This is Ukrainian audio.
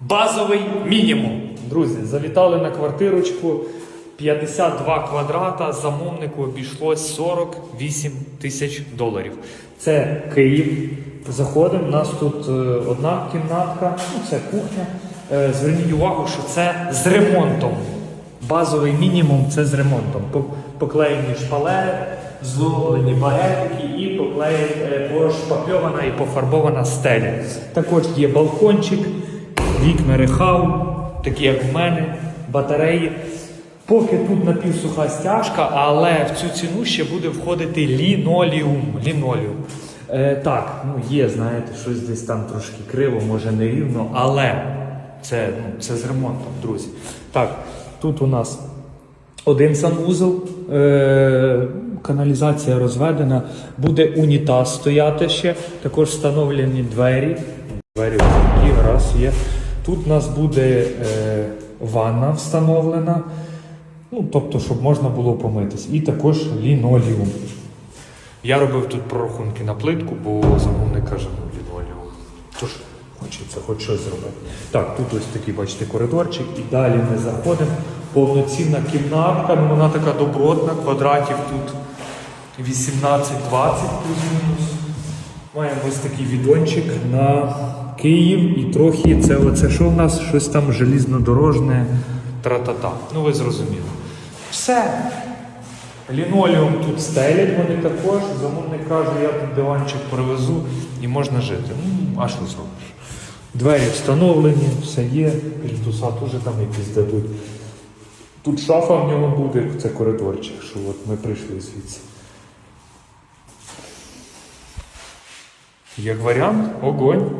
Базовий мінімум. Друзі, завітали на квартирочку 52 квадрата. Замовнику обійшлось 48 тисяч доларів. Це Київ. Заходимо. У нас тут е, одна кімнатка, ну це кухня. Е, Зверніть увагу, що це з ремонтом. Базовий мінімум це з ремонтом. Поклеєні шпалери, зловлені багетики і поклеєні, е, пошпакльована і пофарбована стеля. Також є балкончик, вікна рехау, такі як в мене, батареї. Поки тут напівсуха стяжка, але в цю ціну ще буде входити ліноліум. ліноліум. Е, так, ну є, знаєте, щось десь там трошки криво, може не рівно, але це, ну, це з ремонтом, друзі. Так, тут у нас один санвузол, е- каналізація розведена, буде унітаз стояти ще, також встановлені двері. Двері такі, раз є. Тут у нас буде е- ванна встановлена, ну, тобто, щоб можна було помитись. І також лінолеум. Я робив тут прорахунки на плитку, бо замовник каже, ну лінолеум. Тож хочеться хоч щось зробити. Так, тут ось такий, бачите, коридорчик, і далі ми заходимо. Повноцінна кімнатка, ну вона така добротна, квадратів тут 18-20 плюс-мінус. Маємо ось такий відончик на Київ і трохи це оце що в нас? Щось там желізнодорожне тра-та-та. Ну ви зрозуміли. Все. Лінолеум тут стелять вони також. Замовник каже, я тут диванчик привезу і можна жити. Ну, а що зробиш? Двері встановлені, все є, пільтуса теж там якісь дадуть. Тут шафа в нього буде, це коридорчик, що от ми прийшли звідси. Як варіант, огонь.